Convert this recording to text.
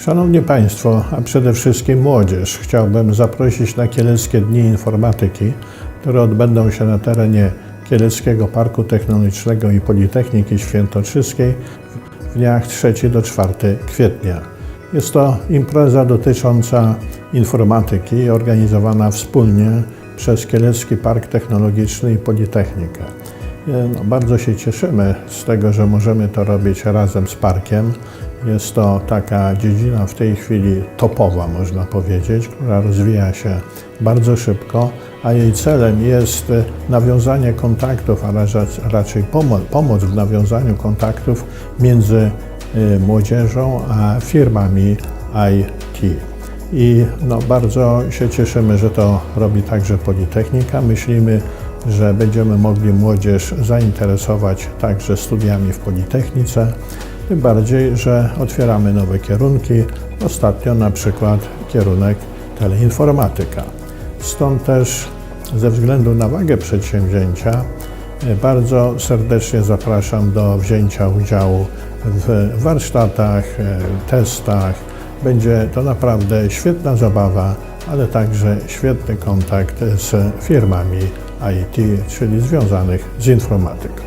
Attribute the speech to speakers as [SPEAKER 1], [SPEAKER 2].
[SPEAKER 1] Szanowni Państwo, a przede wszystkim młodzież, chciałbym zaprosić na Kieleckie Dni Informatyki, które odbędą się na terenie Kieleckiego Parku Technologicznego i Politechniki Świętokrzyskiej w dniach 3 do 4 kwietnia. Jest to impreza dotycząca informatyki organizowana wspólnie przez Kielecki Park Technologiczny i Politechnikę. No, bardzo się cieszymy z tego, że możemy to robić razem z parkiem. Jest to taka dziedzina w tej chwili topowa, można powiedzieć, która rozwija się bardzo szybko, a jej celem jest e, nawiązanie kontaktów, a raczej- raczej pomo- pomoc w nawiązaniu kontaktów między e, młodzieżą a firmami IT. I no, bardzo się cieszymy, że to robi także Politechnika. Myślimy, że będziemy mogli młodzież zainteresować także studiami w Politechnice. Tym bardziej, że otwieramy nowe kierunki. Ostatnio na przykład kierunek teleinformatyka. Stąd też ze względu na wagę przedsięwzięcia e, bardzo serdecznie zapraszam do wzięcia udziału w warsztatach, e, testach. Będzie to naprawdę świetna zabawa, ale także świetny kontakt z firmami IT, czyli związanych z informatyką.